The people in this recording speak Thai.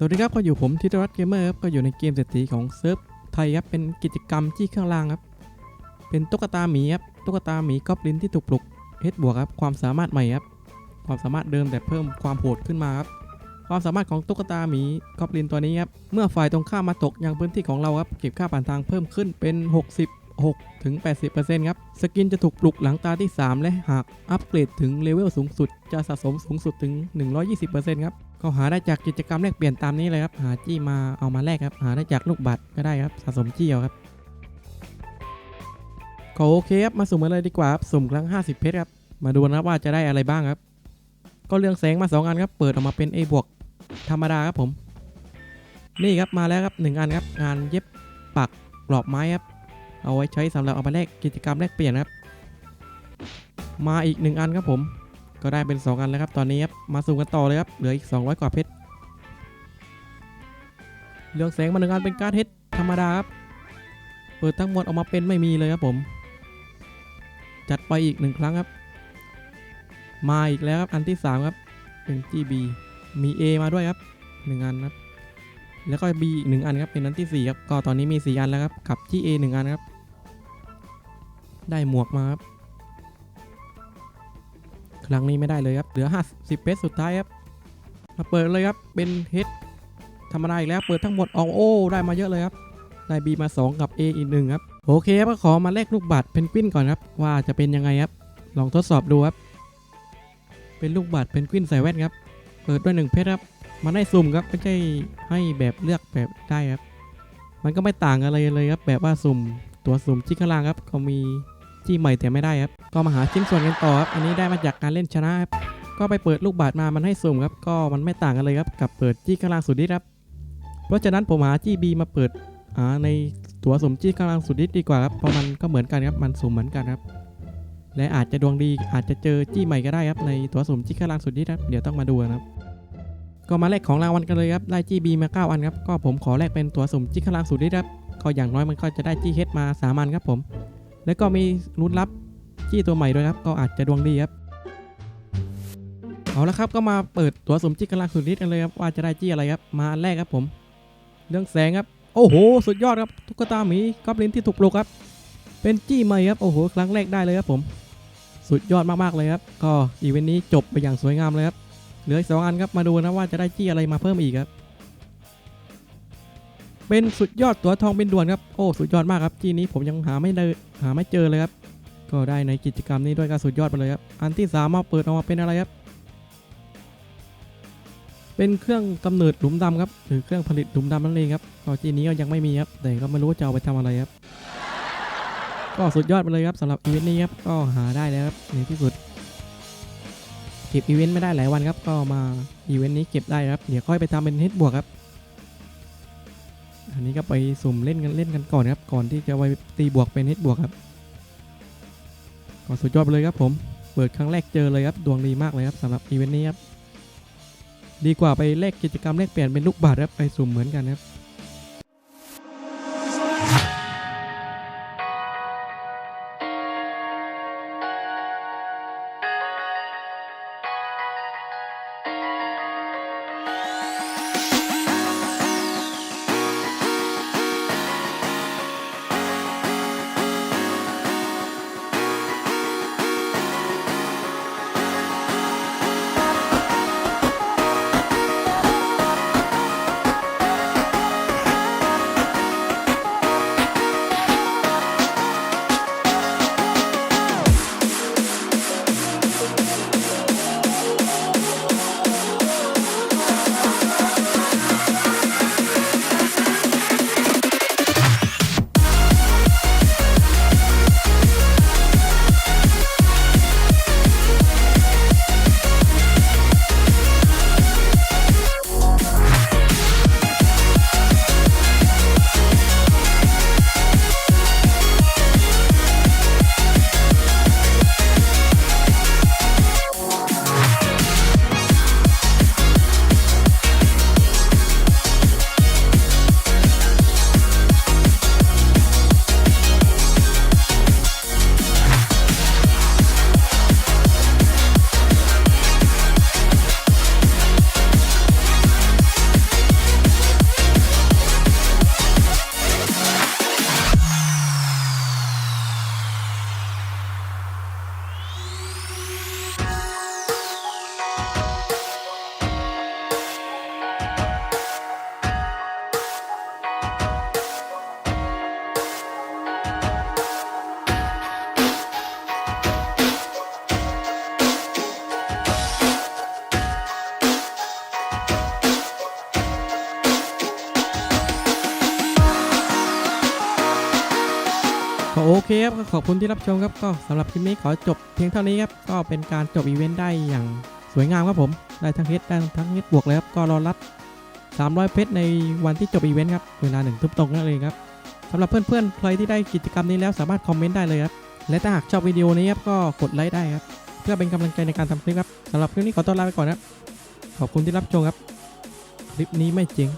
สวัสดีครับก็อยู่ผมทิตวัฒน์เกมเมอร์ครับก็อยู่ในเกมเศรษฐีของเซิร์ฟไทยครับเป็นกิจกรรมที่ข้างล่างครับ เป็นตุ๊กตาหมีครับตุ๊กตาหมีกอบลินที่ถูกปลุกเฮดบวกครับความสามารถใหม่ครับความสามารถเดิมแต่เพิ่มความโหดขึ้นมาครับความสามารถของตุ๊กตาหมีกอบลินตัวนี้ครับเมื่อฝ่ายตรงข้ามมาตกยังพื้นที่ของเราครับเก็บค่าผ่านทางเพิ่มขึ้นเป็น 66ถึง80%ครับสกินจะถูกปลุกหลังตาที่ 3 และหากอัปเกรดถึงเลเวลสูงสุดจะสะสมสูงสุดถึง 120%ครับ ก็หาได้จากกิจกรรมแลกเปลี่ยนตามนี้เลยครับ หาจี้มาเอามาแลกครับ หาได้จากลูกบัตรก็ได้ครับ สะสมจี้เอาครับก็โอเคครับ มาสุ่มกันเลยดีกว่าครับ สุ่มครั้ง 50 เพชรครับ มาดูนะครับว่าจะได้อะไรบ้างครับ ก็เรื่องแสงมา 2 อันครับ เปิดออกมาเป็น A บวกธรรมดาครับผม นี่ครับมาแล้วครับ 1 อันครับ งานเย็บปักกรอบไม้ครับ เอาไว้ใช้สำหรับเอามาแลกกิจกรรมแลกเปลี่ยนครับ มาอีก 1 อันครับผม ก็ได้เป็น 2 อันแล้วครับ ตอนนี้ครับ มาสุ่กันต่อเลยครับ เหลืออีก 200 กว่าเพชรเรืองแสงมาหนึ่งอันเป็นการ์ดเฮดธรรมดาครับ เปิดทั้งหมดออกมาเป็นไม่มีเลยครับผม จัดไปอีกหนึ่งครั้งครับ มาอีกแล้วครับอันที่ 3 ครับเป็น GB มี A มาด้วยครับ1อันครับ แล้วก็ B อีกหนึ่งอันครับเป็นอันที่ 4 ครับ ก็ตอนนี้มี 4 อันแล้วครับ กับ GA 1อันครับ ได้หมวกมาครับ ครั้งนี้ไม่ได้เลยครับ เหลือ 50 เพชรสุดท้ายครับมาเปิดเลยครับ เป็นเฮดธรรมดาอีกแล้ว เปิดทั้งหมดออกโอ้ ได้มาเยอะเลยครับ ได้ B มา 2 กับ A อีกหนึ่งครับ โอเคครับ ก็ขอมาแลกลูกบัตรเพนกวินก่อนครับ ว่าจะเป็นยังไงครับ ลองทดสอบดูครับ เป็นลูกบัตรเพนกวินใส่แว่นครับ เปิดด้วยหนึ่งเพชรครับ มันได้สุ่มครับ ไม่ใช่ให้แบบเลือกแบบได้ครับ มันก็ไม่ต่างอะไรเลยครับ แบบว่าสุ่ม ตัวสุ่มที่ข้างล่างครับ ก็มีที่ใหม่แต่ไม่ได้ครับ ก็มาหาชิ้นส่วนกันต่อครับอันนี้ได้มาจากการเล่นชนะครับก็ไปเปิดลูกบาศมามันให้สุ่มครับก็มันไม่ต่างกันเลยครับกับเปิดจี้ข้างล่างสุดนิดครับเพราะฉะนั้นผมหาจี้บีมาเปิดอ่าในตัวสุ่มจี้ข้างล่างสุดนิดดีกว่าครับเพราะมันก็เหมือนกันครับมันสุ่มเหมือนกันครับและอาจจะดวงดีอาจจะเจอจี้ใหม่ก็ได้ครับในตัวสุ่มจี้ข้างล่างสุดนิดครับเดี๋ยวต้องมาดูนะครับก็มาแลกของรางวัลกันเลยครับได้จี้บีมา 9 อันครับก็ผมขอแลกเป็นตัวสุ่มจี้ข้างล่างสุดนิดครับก็อย่างน้อยมันก็จะได้จี้เฮดมาสามอันครับผม แล้วก็มีลุ้นรับ จี้ตัวใหม่ด้วยครับ ก็อาจจะดวงดีครับ เอาละครับก็มาเปิดตัวสมจี้กำลังสุดฤทธิ์กันเลยครับว่าจะได้จี้อะไรครับ มาอันแรกครับผม เรื่องแสงครับ โอ้โห สุดยอดครับตุ๊กตาหมีกอบลินที่ถูกปลุกครับ เป็นจี้ใหม่ครับ โอ้โห ครั้งแรกได้เลยครับผม สุดยอดมากๆเลยครับ ก็อีเวนต์นี้จบไปอย่างสวยงามเลยครับ เหลืออีกสองอันครับ มาดูนะว่าจะได้จี้อะไรมาเพิ่มอีกครับเป็นสุดยอดตัวทองเป็นด่วนครับ โอ้ สุดยอดมากครับ จี้นี้ผมยังหาไม่ได้หาไม่เจอเลยครับ ก็ได้ในกิจกรรมนี้ด้วยก็สุดยอดไปเลยครับ อันที่สามาเปิดออกมาเป็นอะไรครับ เป็นเครื่องกำเนิดหลุมดำครับ หรือเครื่องผลิตหลุมดำนั่นเองครับ ก็จีนี้ก็ยังไม่มีครับ แต่ก็ไม่รู้ว่าจะเอาไปทำอะไรครับ ก็สุดยอดไปเลยครับสำหรับอีเวนต์นี้ครับ ก็หาได้แล้วครับในที่สุด เก็บอีเวนต์ไม่ได้หลายวันครับ ก็มาอีเวนต์นี้เก็บได้ครับ เดี๋ยวค่อยไปทำเป็นเฮดบวกครับ อันนี้ก็ไปสุ่มเล่นกันเล่นกันก่อนครับ ก่อนที่จะไปตีบวกเป็นเฮดบวกครับ สุดยอดไปเลยครับผมเปิดครั้งแรกเจอเลยครับดวงดีมากเลยครับสำหรับอีเวนต์นี้ครับดีกว่าไปแลกกิจกรรมแลกเปลี่ยนเป็นลูกบาศก์ครับไปสุ่มเหมือนกันครับ โอเคครับก็ขอบคุณที่รับชมครับก็สำหรับคลิปนี้ขอจบเพียงเท่านี้ครับก็เป็นการจบอีเวนต์ได้อย่างสวยงามครับผมได้ทั้งเฮดได้ทั้งเฮดบวกเลยครับก็รอรับ 300 เพชรในวันที่จบอีเวนต์ครับเวลาหนึ่งทุ่มตรงนั่นเองครับสำหรับเพื่อนๆใครที่ได้กิจกรรมนี้แล้วสามารถคอมเมนต์ได้เลยครับและถ้าหากชอบวิดีโอนี้ครับก็กดไลค์ได้ครับเพื่อเป็นกำลังใจในการทำคลิปครับสำหรับคลิปนี้ขอตัวลาไปก่อนครับขอบคุณที่รับชมครับ คลิปนี้ไม่จริง